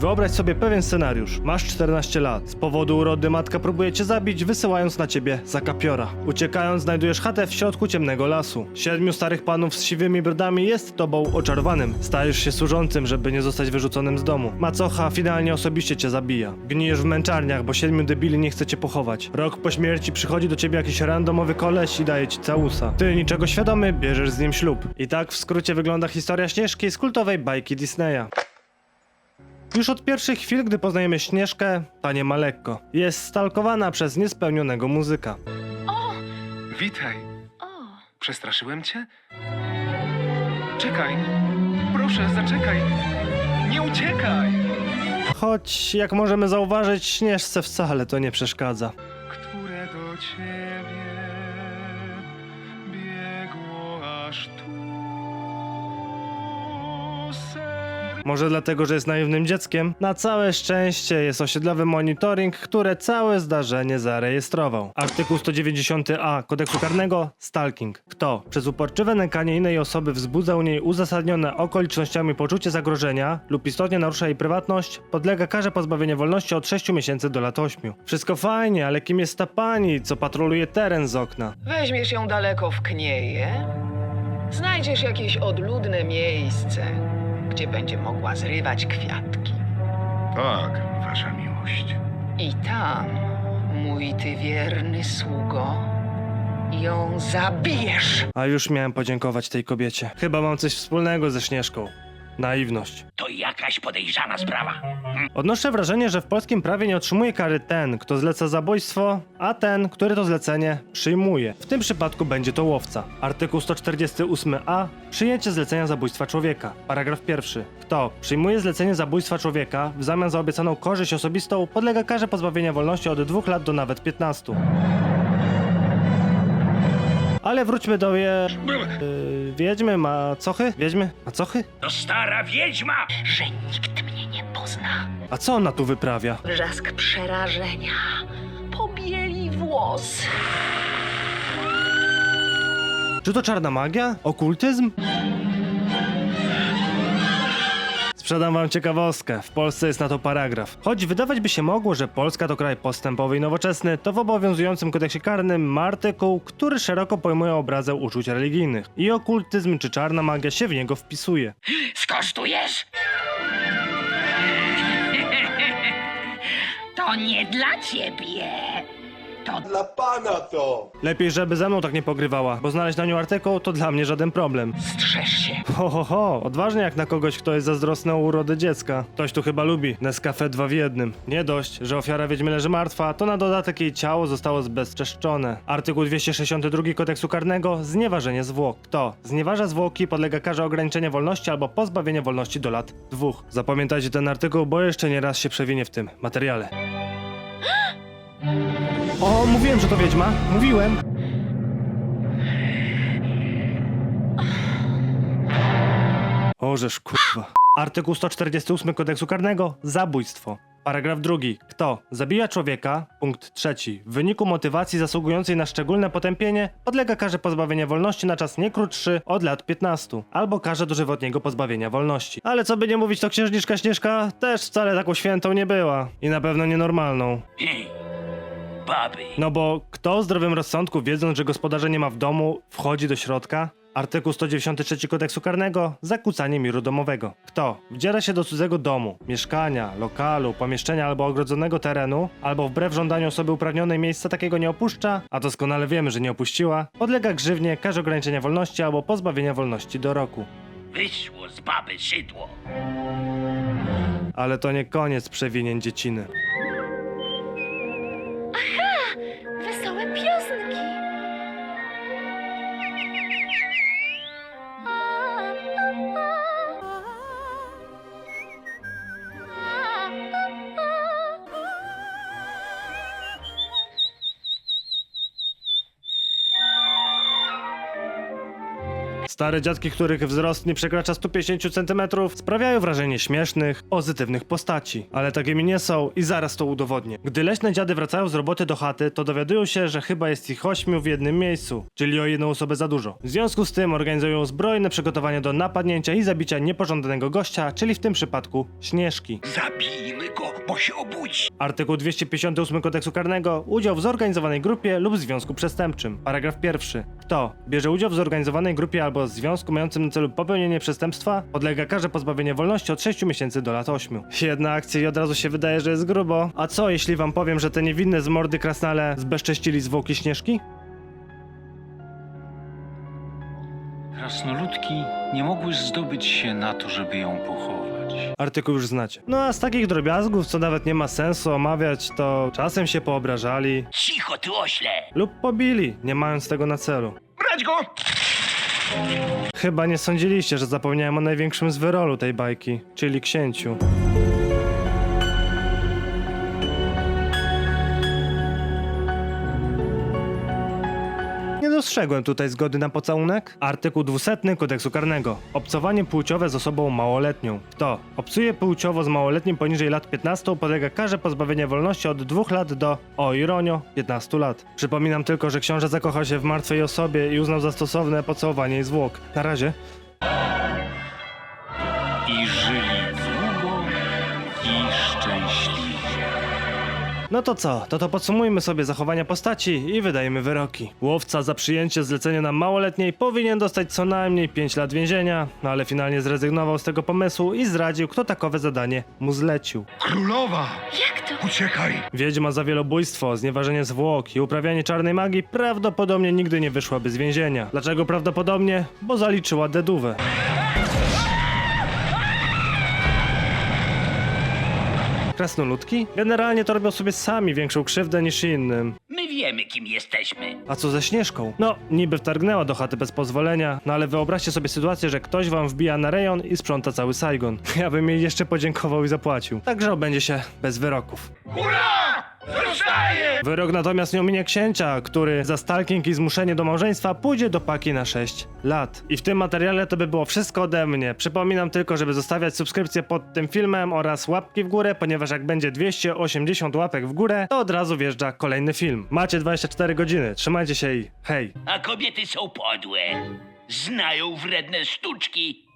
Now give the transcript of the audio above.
Wyobraź sobie pewien scenariusz. Masz 14 lat. Z powodu urody matka próbuje cię zabić, wysyłając na ciebie zakapiora. Uciekając, znajdujesz chatę w środku ciemnego lasu. Siedmiu starych panów z siwymi brodami jest tobą oczarowanym. Stajesz się służącym, żeby nie zostać wyrzuconym z domu. Macocha finalnie osobiście cię zabija. Gnijesz w męczarniach, bo siedmiu debili nie chce cię pochować. Rok po śmierci przychodzi do ciebie jakiś randomowy koleś i daje ci całusa. Ty, niczego świadomy, bierzesz z nim ślub. I tak w skrócie wygląda historia Śnieżki z kultowej bajki Disneya. Już od pierwszych chwil, gdy poznajemy Śnieżkę, ta nie ma lekko. Jest stalkowana przez niespełnionego muzyka. O, Witaj. o. Przestraszyłem cię? Czekaj. Proszę, zaczekaj. Nie uciekaj. Choć, jak możemy zauważyć, Śnieżce wcale to nie przeszkadza. Może dlatego, że jest naiwnym dzieckiem? Na całe szczęście jest osiedlowy monitoring, który całe zdarzenie zarejestrował. Artykuł 190a kodeksu karnego stalking. Kto przez uporczywe nękanie innej osoby wzbudza u niej uzasadnione okolicznościami poczucie zagrożenia lub istotnie narusza jej prywatność, podlega karze pozbawienia wolności od 6 miesięcy do lat 8. Wszystko fajnie, ale kim jest ta pani, co patroluje teren z okna? Weźmiesz ją daleko w knieje, znajdziesz jakieś odludne miejsce, gdzie będzie mogła zrywać kwiatki. Tak, wasza miłość. I tam, mój ty wierny sługo, ją zabijesz. A już miałem podziękować tej kobiecie. Chyba mam coś wspólnego ze Śnieżką. Naiwność. To jakaś podejrzana sprawa. Odnoszę wrażenie, że w polskim prawie nie otrzymuje kary ten, kto zleca zabójstwo, a ten, który to zlecenie przyjmuje. W tym przypadku będzie to łowca. Artykuł 148a. Przyjęcie zlecenia zabójstwa człowieka. Paragraf pierwszy. Kto przyjmuje zlecenie zabójstwa człowieka w zamian za obiecaną korzyść osobistą, podlega karze pozbawienia wolności od 2 lat do nawet 15. Ale wróćmy do wie... Yy, wiedźmy, macochy? Wiedźmy? Macochy? To stara wiedźma! Że nikt mnie nie pozna. A co ona tu wyprawia? Wrzask przerażenia. Pobieli włos. Czy to czarna magia? Okultyzm? Sprzedam wam ciekawostkę. W Polsce jest na to paragraf. Choć wydawać by się mogło, że Polska to kraj postępowy i nowoczesny, to w obowiązującym kodeksie karnym ma artykuł, który szeroko pojmuje obrazę uczuć religijnych. I okultyzm czy czarna magia się w niego wpisuje. Skosztujesz? To nie dla ciebie. To Dla pana to! Lepiej, żeby ze mną tak nie pogrywała, bo znaleźć na nią artykuł to dla mnie żaden problem. Strzeż się. Ho, ho, ho, odważnie jak na kogoś, kto jest zazdrosny o urodę dziecka. Ktoś tu chyba lubi Nescafe 2 w jednym. Nie dość, że ofiara wiedźmy leży martwa, to na dodatek jej ciało zostało zbezczeszczone. Artykuł 262 kodeksu karnego, znieważenie zwłok. Kto znieważa zwłoki, podlega karze ograniczenia wolności albo pozbawienia wolności do lat dwóch. Zapamiętajcie ten artykuł, bo jeszcze nie raz się przewinie w tym materiale. O, mówiłem, że to wiedźma. Mówiłem. Ożeż kurwa. Artykuł 148 kodeksu karnego zabójstwo. Paragraf drugi. Kto zabija człowieka, punkt trzeci, w wyniku motywacji zasługującej na szczególne potępienie, podlega karze pozbawienia wolności na czas nie krótszy od lat 15, albo karze dożywotniego pozbawienia wolności. Ale co by nie mówić, to księżniczka Śnieżka też wcale taką świętą nie była. I na pewno nienormalną. Hej, baby. No bo kto o zdrowym rozsądku, wiedząc, że gospodarza nie ma w domu, wchodzi do środka? Artykuł 193 kodeksu karnego zakłócanie miru domowego. Kto wdziera się do cudzego domu, mieszkania, lokalu, pomieszczenia albo ogrodzonego terenu, albo wbrew żądaniu osoby uprawnionej miejsca takiego nie opuszcza, a doskonale wiemy, że nie opuściła, podlega grzywnie, karze ograniczenia wolności albo pozbawienia wolności do roku. Wyszło z baby szydło. Ale to nie koniec przewinień dzieciny. Stare dziadki, których wzrost nie przekracza 150 cm, sprawiają wrażenie śmiesznych, pozytywnych postaci. Ale takimi nie są i zaraz to udowodnię. Gdy leśne dziady wracają z roboty do chaty, to dowiadują się, że chyba jest ich ośmiu w jednym miejscu, czyli o jedną osobę za dużo. W związku z tym organizują zbrojne przygotowanie do napadnięcia i zabicia niepożądanego gościa, czyli w tym przypadku Śnieżki. Zabijmy go, bo się obudzi. Artykuł 258 kodeksu karnego udział w zorganizowanej grupie lub związku przestępczym. Paragraf pierwszy. Kto bierze udział w zorganizowanej grupie albo związku mającym na celu popełnienie przestępstwa, podlega karze pozbawienia wolności od 6 miesięcy do lat 8. Jedna akcja i od razu się wydaje, że jest grubo. A co jeśli wam powiem, że te niewinne z mordy krasnale zbezcześcili zwłoki Śnieżki? Krasnoludki nie mogły zdobyć się na to, żeby ją pochować. Artykuł już znacie. No a z takich drobiazgów, co nawet nie ma sensu omawiać, to czasem się poobrażali Cicho, ty ośle. lub pobili, nie mając tego na celu. Brać go! Chyba nie sądziliście, że zapomniałem o największym z wyrolu tej bajki, czyli księciu. Dostrzegłem tutaj zgody na pocałunek. Artykuł 200 kodeksu karnego. Obcowanie płciowe z osobą małoletnią. Kto obcuje płciowo z małoletnim poniżej lat 15 podlega karze pozbawienia wolności od 2 lat do, o ironio, 15 lat. Przypominam tylko, że książę zakochał się w martwej osobie i uznał za stosowne pocałowanie jej zwłok. Na razie. No to co? To to podsumujmy sobie zachowania postaci i wydajemy wyroki. Łowca za przyjęcie zlecenia na małoletniej powinien dostać co najmniej 5 lat więzienia, no ale finalnie zrezygnował z tego pomysłu i zdradził, kto takowe zadanie mu zlecił. Królowa! Jak to? Uciekaj! Wiedźma za wielobójstwo, znieważenie zwłok i uprawianie czarnej magii prawdopodobnie nigdy nie wyszłaby z więzienia. Dlaczego prawdopodobnie? Bo zaliczyła dedówę. Krasnoludki? Generalnie to robią sobie sami większą krzywdę niż innym. My wiemy, kim jesteśmy. A co ze Śnieżką? No, niby wtargnęła do chaty bez pozwolenia, no ale wyobraźcie sobie sytuację, że ktoś wam wbija na rejon i sprząta cały Saigon. Ja bym jej jeszcze podziękował i zapłacił. Także obędzie się bez wyroków. Hurra! Zostaje! Wyrok natomiast nie ominie księcia, który za stalking i zmuszenie do małżeństwa pójdzie do paki na 6 lat. I w tym materiale to by było wszystko ode mnie. Przypominam tylko, żeby zostawiać subskrypcję pod tym filmem oraz łapki w górę, ponieważ jak będzie 280 łapek w górę, to od razu wjeżdża kolejny film. Macie 24 godziny, trzymajcie się i hej! A kobiety są podłe. Znają wredne sztuczki